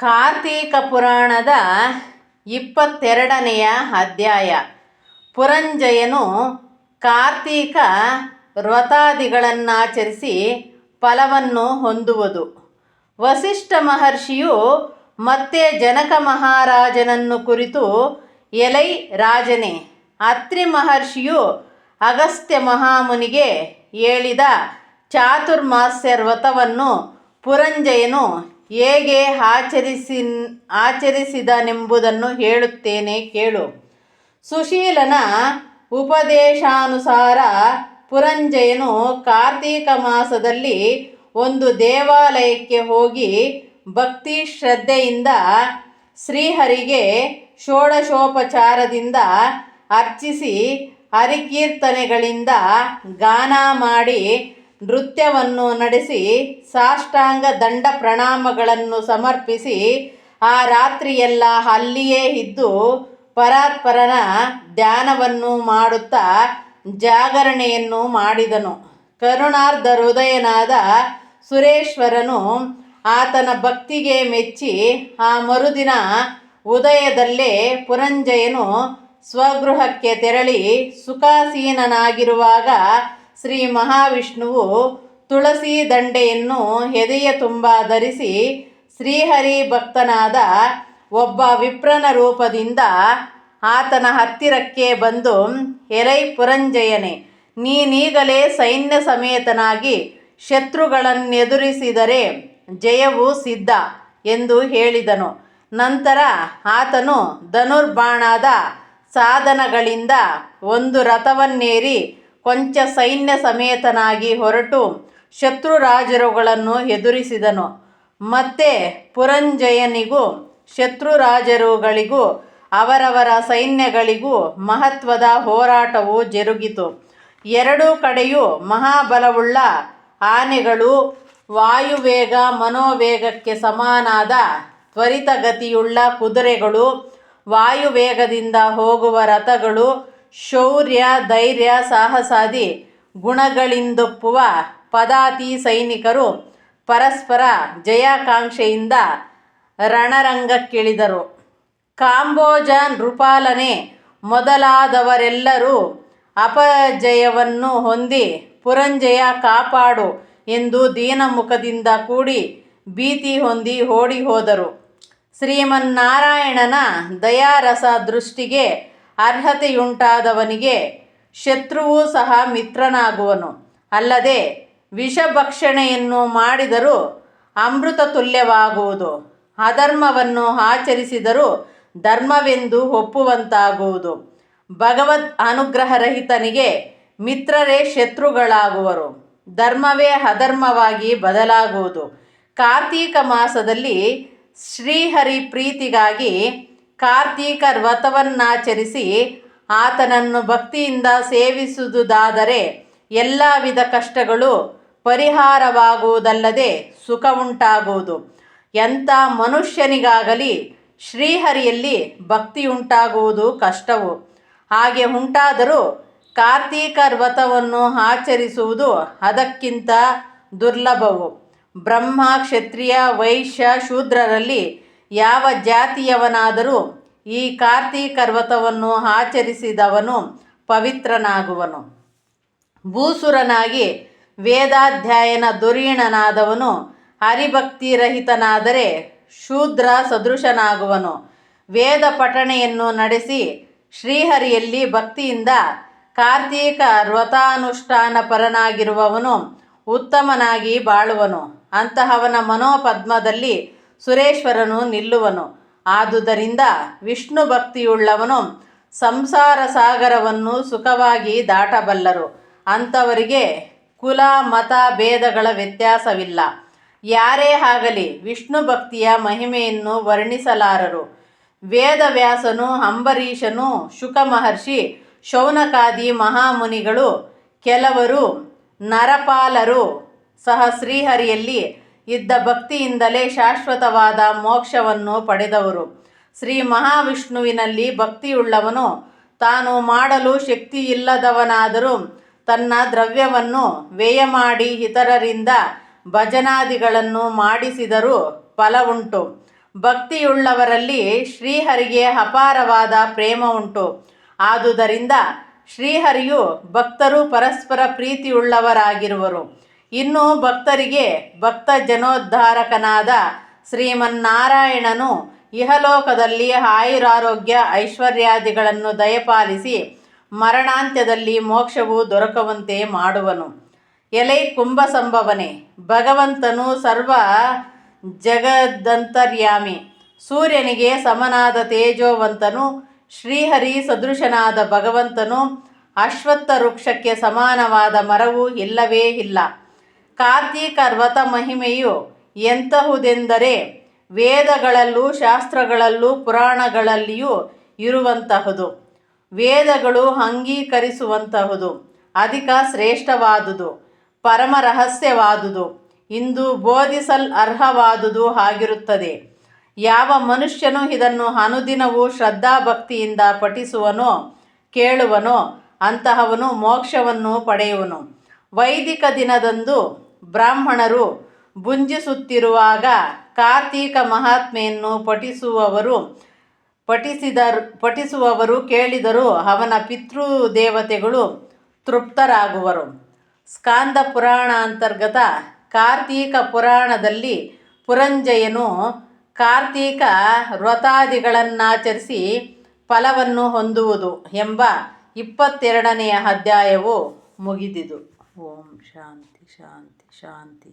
ಕಾರ್ತೀಕ ಪುರಾಣದ ಇಪ್ಪತ್ತೆರಡನೆಯ ಅಧ್ಯಾಯ. ಪುರಂಜಯನು ಕಾರ್ತೀಕ ವ್ರತಾದಿಗಳನ್ನಾಚರಿಸಿ ಫಲವನ್ನು ಹೊಂದುವುದು. ವಸಿಷ್ಠ ಮಹರ್ಷಿಯು ಮತ್ತೆ ಜನಕ ಮಹಾರಾಜನನ್ನು ಕುರಿತು ಎಲೈ ರಾಜನೇ, ಅತ್ರಿ ಮಹರ್ಷಿಯು ಅಗಸ್ತ್ಯ ಮಹಾಮುನಿಗೆ ಹೇಳಿದ ಚಾತುರ್ಮಾಸ್ಯ ವ್ರತವನ್ನು ಪುರಂಜಯನು ಹೇಗೆ ಆಚರಿಸಿ, ಆಚರಿಸಿದನೆಂಬುದನ್ನು ಹೇಳುತ್ತೇನೆ ಕೇಳು. ಸುಶೀಲನ ಉಪದೇಶಾನುಸಾರ ಪುರಂಜಯನು ಕಾರ್ತೀಕ ಮಾಸದಲ್ಲಿ ಒಂದು ದೇವಾಲಯಕ್ಕೆ ಹೋಗಿ ಭಕ್ತಿ ಶ್ರದ್ಧೆಯಿಂದ ಶ್ರೀಹರಿಗೆ ಷೋಡಶೋಪಚಾರದಿಂದ ಅರ್ಚಿಸಿ ಹರಿಕೀರ್ತನೆಗಳಿಂದ ಗಾನ ಮಾಡಿ ನೃತ್ಯವನ್ನು ನಡೆಸಿ ಸಾಷ್ಟಾಂಗ ದಂಡ ಪ್ರಣಾಮಗಳನ್ನು ಸಮರ್ಪಿಸಿ ಆ ರಾತ್ರಿಯೆಲ್ಲ ಅಲ್ಲಿಯೇ ಇದ್ದು ಪರಾತ್ಪರನ ಧ್ಯಾನವನ್ನು ಮಾಡುತ್ತಾ ಜಾಗರಣೆಯನ್ನು ಮಾಡಿದನು. ಕರುಣಾರ್ಧ ಹೃದಯನಾದ ಸುರೇಶ್ವರನು ಆತನ ಭಕ್ತಿಗೆ ಮೆಚ್ಚಿ ಆ ಮರುದಿನ ಉದಯದಲ್ಲೇ ಪುರಂಜಯನು ಸ್ವಗೃಹಕ್ಕೆ ತೆರಳಿ ಸುಖಾಸೀನನಾಗಿರುವಾಗ ಶ್ರೀ ಮಹಾವಿಷ್ಣುವು ತುಳಸಿ ದಂಡೆಯನ್ನು ಹೆದೆಯ ತುಂಬ ಧರಿಸಿ ಶ್ರೀಹರಿ ಭಕ್ತನಾದ ಒಬ್ಬ ವಿಪ್ರನ ರೂಪದಿಂದ ಆತನ ಹತ್ತಿರಕ್ಕೆ ಬಂದು, ಎಲೈ ಪುರಂಜಯನೇ, ನೀನೀಗಲೇ ಸೈನ್ಯ ಸಮೇತನಾಗಿ ಶತ್ರುಗಳನ್ನೆದುರಿಸಿದರೆ ಜಯವು ಸಿದ್ಧ ಎಂದು ಹೇಳಿದನು. ನಂತರ ಆತನು ಧನುರ್ಬಾಣದ ಸಾಧನಗಳಿಂದ ಒಂದು ರಥವನ್ನೇರಿ ಕೊಂಚ ಸೈನ್ಯ ಸಮೇತನಾಗಿ ಹೊರಟು ಶತ್ರುರಾಜರುಗಳನ್ನು ಎದುರಿಸಿದನು. ಮತ್ತೆ ಪುರಂಜಯನಿಗೂ, ಶತ್ರುರಾಜರುಗಳಿಗೂ, ಅವರವರ ಸೈನ್ಯಗಳಿಗೂ ಮಹತ್ವದ ಹೋರಾಟವು ಜರುಗಿತು. ಎರಡೂ ಕಡೆಯೂ ಮಹಾಬಲವುಳ್ಳ ಆನೆಗಳು ವಾಯುವೇಗ, ಮನೋವೇಗಕ್ಕೆ ಸಮಾನಾದ ತ್ವರಿತಗತಿಯುಳ್ಳ ಕುದುರೆಗಳು, ವಾಯುವೇಗದಿಂದ ಹೋಗುವ ರಥಗಳು ಶೌರ್ಯ, ಧೈರ್ಯ, ಸಾಹಸಾದಿ ಗುಣಗಳಿಂದೊಪ್ಪುವ ಪದಾತಿ ಸೈನಿಕರು ಪರಸ್ಪರ ಜಯಾಕಾಂಕ್ಷೆಯಿಂದ ರಣರಂಗಕ್ಕಿಳಿದರು. ಕಾಂಬೋಜ ನೃಪಾಲನೆ ಮೊದಲಾದವರೆಲ್ಲರೂ ಅಪಜಯವನ್ನು ಹೊಂದಿ ಪುರಂಜಯ ಕಾಪಾಡು ಎಂದು ದೀನಮುಖದಿಂದ ಕೂಡಿ ಭೀತಿ ಹೊಂದಿ ಓಡಿ ಹೋದರು. ಶ್ರೀಮನ್ನಾರಾಯಣನ ದಯಾರಸ ದೃಷ್ಟಿಗೆ ಅರ್ಹತೆಯುಂಟಾದವನಿಗೆ ಶತ್ರುವೂ ಸಹ ಮಿತ್ರನಾಗುವನು. ಅಲ್ಲದೆ ವಿಷಭಕ್ಷಣೆಯನ್ನು ಮಾಡಿದರೂ ಅಮೃತ ತುಲ್ಯವಾಗುವುದು. ಅಧರ್ಮವನ್ನು ಆಚರಿಸಿದರೂ ಧರ್ಮವೆಂದು ಒಪ್ಪುವಂತಾಗುವುದು. ಭಗವದ್ ಅನುಗ್ರಹರಹಿತನಿಗೆ ಮಿತ್ರರೇ ಶತ್ರುಗಳಾಗುವರು. ಧರ್ಮವೇ ಅಧರ್ಮವಾಗಿ ಬದಲಾಗುವುದು. ಕಾರ್ತೀಕ ಮಾಸದಲ್ಲಿ ಶ್ರೀಹರಿ ಪ್ರೀತಿಗಾಗಿ ಕಾರ್ತೀಕ ವ್ರತವನ್ನಾಚರಿಸಿ ಆತನನ್ನು ಭಕ್ತಿಯಿಂದ ಸೇವಿಸುವುದಾದರೆ ಎಲ್ಲ ವಿಧ ಕಷ್ಟಗಳು ಪರಿಹಾರವಾಗುವುದಲ್ಲದೆ ಸುಖ ಉಂಟಾಗುವುದು ಎಂಥ ಮನುಷ್ಯನಿಗಾಗಲಿ ಶ್ರೀಹರಿಯಲ್ಲಿ ಭಕ್ತಿ ಉಂಟಾಗುವುದು ಕಷ್ಟವು. ಹಾಗೆ ಉಂಟಾದರೂ ಕಾರ್ತೀಕ ವ್ರತವನ್ನು ಆಚರಿಸುವುದು ಅದಕ್ಕಿಂತ ದುರ್ಲಭವು. ಬ್ರಹ್ಮ, ಕ್ಷತ್ರಿಯ, ವೈಶ್ಯ, ಶೂದ್ರರಲ್ಲಿ ಯಾವ ಜಾತಿಯವನಾದರೂ ಈ ಕಾರ್ತೀಕ ವ್ರತವನ್ನು ಆಚರಿಸಿದವನು ಪವಿತ್ರನಾಗುವನು. ಭೂಸುರನಾಗಿ ವೇದಾಧ್ಯಯನ ದುರೀಣನಾದವನು ಹರಿಭಕ್ತಿರಹಿತನಾದರೆ ಶೂದ್ರ ಸದೃಶನಾಗುವನು. ವೇದ ಪಠಣೆಯನ್ನು ನಡೆಸಿ ಶ್ರೀಹರಿಯಲ್ಲಿ ಭಕ್ತಿಯಿಂದ ಕಾರ್ತೀಕ ವ್ರತಾನುಷ್ಠಾನ ಪರನಾಗಿರುವವನು ಉತ್ತಮನಾಗಿ ಬಾಳುವನು. ಅಂತಹವನ ಮನೋಪದ್ಮದಲ್ಲಿ ಸುರೇಶ್ವರನು ನಿಲ್ಲುವನು. ಆದುದರಿಂದ ವಿಷ್ಣು ಭಕ್ತಿಯುಳ್ಳವನು ಸಂಸಾರ ಸಾಗರವನ್ನು ಸುಖವಾಗಿ ದಾಟಬಲ್ಲರು. ಅಂಥವರಿಗೆ ಕುಲ, ಮತ, ಭೇದಗಳ ವ್ಯತ್ಯಾಸವಿಲ್ಲ. ಯಾರೇ ಆಗಲಿ ವಿಷ್ಣು ಭಕ್ತಿಯ ಮಹಿಮೆಯನ್ನು ವರ್ಣಿಸಲಾರರು. ವೇದವ್ಯಾಸನು, ಅಂಬರೀಷನು ಶುಕ ಮಹರ್ಷಿ ಶೌನಕಾದಿ ಮಹಾಮುನಿಗಳು, ಕೆಲವರು ನರಪಾಲರು ಸಹ ಶ್ರೀಹರಿಯಲ್ಲಿ ಇದ್ದ ಭಕ್ತಿಯಿಂದಲೇ ಶಾಶ್ವತವಾದ ಮೋಕ್ಷವನ್ನು ಪಡೆದವರು. ಶ್ರೀ ಮಹಾವಿಷ್ಣುವಿನಲ್ಲಿ ಭಕ್ತಿಯುಳ್ಳವನು, ತಾನು ಮಾಡಲು ಶಕ್ತಿಯಿಲ್ಲದವನಾದರೂ ತನ್ನ ದ್ರವ್ಯವನ್ನು ವ್ಯಯ ಮಾಡಿ ಇತರರಿಂದ ಭಜನಾದಿಗಳನ್ನು ಮಾಡಿಸಿದರೂ ಫಲವುಂಟು ಭಕ್ತಿಯುಳ್ಳವರಲ್ಲಿ ಶ್ರೀಹರಿಗೆ ಅಪಾರವಾದ ಪ್ರೇಮ ಉಂಟು. ಆದುದರಿಂದ ಶ್ರೀಹರಿಯು ಭಕ್ತರು ಪರಸ್ಪರ ಪ್ರೀತಿಯುಳ್ಳವರಾಗಿರುವರು. ಇನ್ನು ಭಕ್ತರಿಗೆ ಭಕ್ತ ಜನೋದ್ಧಾರಕನಾದ ಶ್ರೀಮನ್ನಾರಾಯಣನು ಇಹಲೋಕದಲ್ಲಿ ಆಯುರಾರೋಗ್ಯ ಐಶ್ವರ್ಯಾದಿಗಳನ್ನು ದಯಪಾಲಿಸಿ ಮರಣಾಂತ್ಯದಲ್ಲಿ ಮೋಕ್ಷವು ದೊರಕುವಂತೆ ಮಾಡುವನು. ಎಲೆ ಕುಂಭ ಸಂಭವನೆ ಭಗವಂತನು ಸರ್ವ ಜಗದಂತರ್ಯಾಮಿ. ಸೂರ್ಯನಿಗೆ ಸಮನಾದ ತೇಜೋವಂತನು, ಶ್ರೀಹರಿ ಸದೃಶನಾದ ಭಗವಂತನು, ಅಶ್ವತ್ಥ ವೃಕ್ಷಕ್ಕೆ ಸಮಾನವಾದ ಮರವು ಇಲ್ಲವೇ ಇಲ್ಲ. ಕಾರ್ತೀಕ ಕರ್ವತ ಮಹಿಮೆಯು ಎಂತಹುದೆಂದರೆ ವೇದಗಳಲ್ಲೂ ಶಾಸ್ತ್ರಗಳಲ್ಲೂ ಪುರಾಣಗಳಲ್ಲಿಯೂ ಇರುವಂತಹುದು. ವೇದಗಳು ಅಂಗೀಕರಿಸುವಂತಹುದು. ಅಧಿಕ ಶ್ರೇಷ್ಠವಾದುದು. ಪರಮ ರಹಸ್ಯವಾದುದು. ಇಂದು ಬೋಧಿಸಲ್ ಅರ್ಹವಾದುದು ಆಗಿರುತ್ತದೆ. ಯಾವ ಮನುಷ್ಯನು ಇದನ್ನು ಅನುದಿನವೂ ಶ್ರದ್ಧಾಭಕ್ತಿಯಿಂದ ಪಠಿಸುವನೋ, ಕೇಳುವನೋ, ಅಂತಹವನು ಮೋಕ್ಷವನ್ನು ಪಡೆಯುವನು. ವೈದಿಕ ದಿನದಂದು ಬ್ರಾಹ್ಮಣರು ಭುಂಜಿಸುತ್ತಿರುವಾಗ ಕಾರ್ತೀಕ ಮಹಾತ್ಮೆಯನ್ನು ಪಠಿಸುವವರು, ಪಠಿಸಿದರು, ಪಠಿಸುವವರು ಕೇಳಿದರು ಅವನ ಪಿತೃದೇವತೆಗಳು ತೃಪ್ತರಾಗುವರು. ಸ್ಕಾಂದ ಪುರಾಣ ಅಂತರ್ಗತ ಕಾರ್ತೀಕ ಪುರಾಣದಲ್ಲಿ ಪುರಂಜಯನು ಕಾರ್ತೀಕ ವ್ರತಾದಿಗಳನ್ನಾಚರಿಸಿ ಫಲವನ್ನು ಹೊಂದುವುದು ಎಂಬ ಇಪ್ಪತ್ತೆರಡನೆಯ ಅಧ್ಯಾಯವು ಮುಗಿದಿದು. ಓಂ ಶಾಂತಿ. ಶಾಂತಿ ಶಾಂತಿ